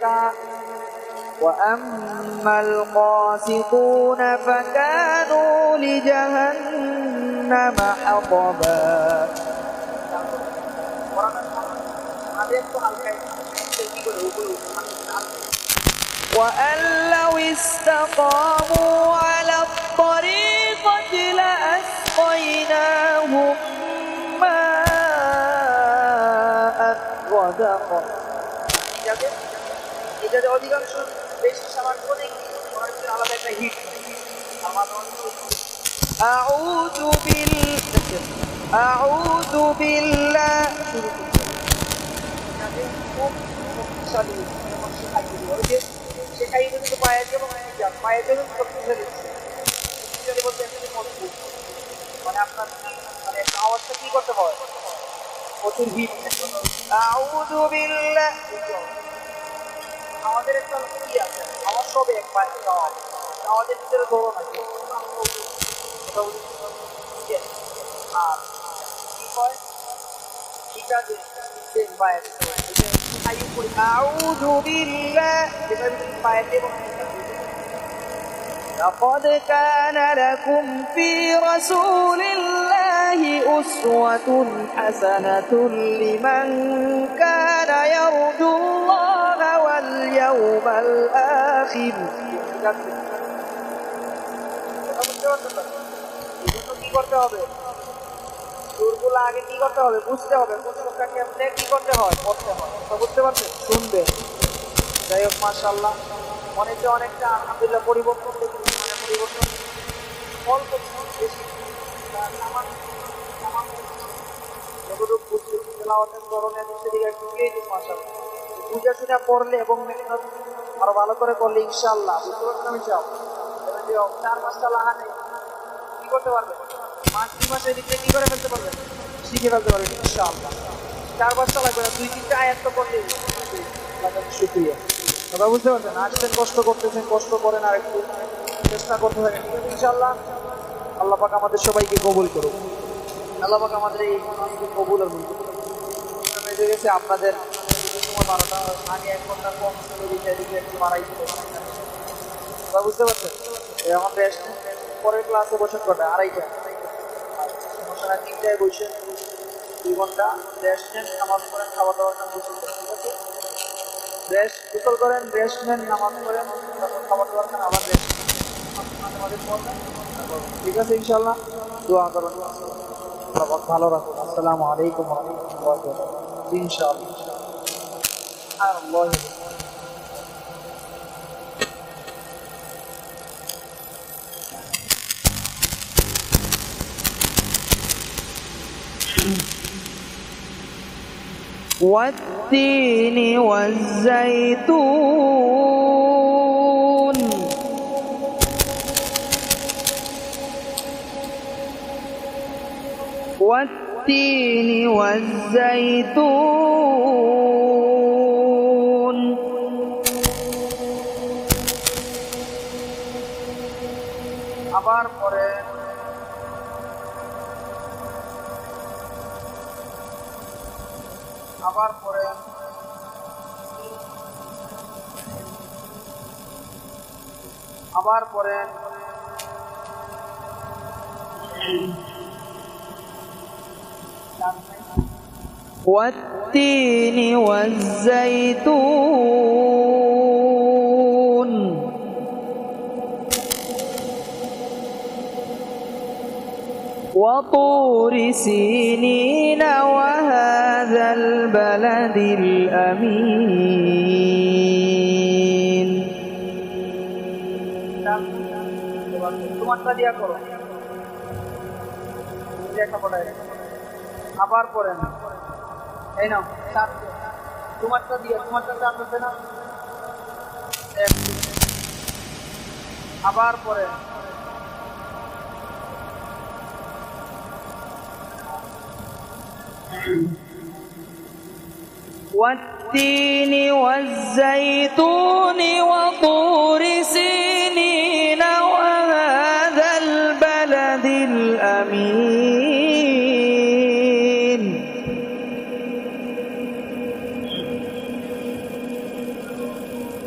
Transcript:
کا وأما القاسطون فكانوا لجهنم حطبا. وأن لو استقاموا على الطريقة لأسقيناهم ماء غدقا এটাতে অধিকাংশ বেশি সামান করে আলাদা একটা হিট أعوذ بال أعوذ بالله সেখানে কিন্তু পায়ের এবং পায়ের জন্য শক্তিশালী শক্তিশালী বলতে এখানে মজবুত মানে আপনার মানে আওয়াজটা কি করতে হয় প্রচুর হিট আউযু বিল্লাহ আমাদের একটা কি আছে আমার সব এক পায়ে আওয়াজ আমাদের ভিতরে ধরো না আর কি হয় এটা যে পায়ের أعوذ بالله لقد كان لكم في رسول الله أسوة حسنة لمن كان يرجو الله واليوم الآخر কি করতে হবে সুরগুলো আগে কি করতে হবে বুঝতে হবে কোন সুরটা কেমনে কি করতে হয় পড়তে হয় তো বুঝতে পারছেন শুনবে যাই হোক মার্শাল্লাহ অনেকে অনেকটা আলহামদুলিল্লাহ পরিবর্তন দেখেছি মানে পরিবর্তন অল্প বেশি আমার যতটুকু এবং মেহনত আরও ভালো করে করলে ইনশাল্লাহ আমি চাও চার নেই কি করতে পারবে পাঁচ মাসের দিকে কি করে ফেলতে পারবেন শিখে ফেলতে পারবেন ইনশাআল্লাহ চার পাঁচটা লাগবে না দুই তিনটা আয়াত তো করলেই শুক্রিয়া কথা বুঝতে পারছেন আসছেন কষ্ট করতেছেন কষ্ট করেন আর একটু চেষ্টা করতে থাকেন ইনশাআল্লাহ। আল্লাহ পাক আমাদের সবাইকে কবুল করুক। আল্লাহ পাক আমাদের এই কবুল আর বেজে গেছে আপনাদের বারোটা এক ঘণ্টা কম বুঝতে পারছেন? এখন রেস্ট পরের ক্লাসে বসে করবে আড়াইটা। সমস্যা তিনটায় বসে দুই ঘণ্টা নেন, নামাজ করেন খাওয়া দাওয়ার নাম বসে ঠিক আছে? করেন রেস্ট নেন, নামাজ করেন খাবার দাবার খান আবার পড়বেন ঠিক আছে ইনশাল্লাহ দোয়া করুন আল্লাহ ভালো রাখুন আসসালামু আলাইকুম রহমতুল্লাহ ইনশাআল্লাহ আর আল্লাহ والتين والزيتون والتين والزيتون আবার পরে আবার পরে আবার পরে والتين والزيتون وطور سينين وهذا البلد الأمين তোমারটা দিয়া করো লেখাপড়ায় আবার পরে না এই নাও চার তোমারটা দিয়ে তোমারটা চার হচ্ছে না? আবার পরে والتين والزيتون وطور سينين وهذا البلد الأمين.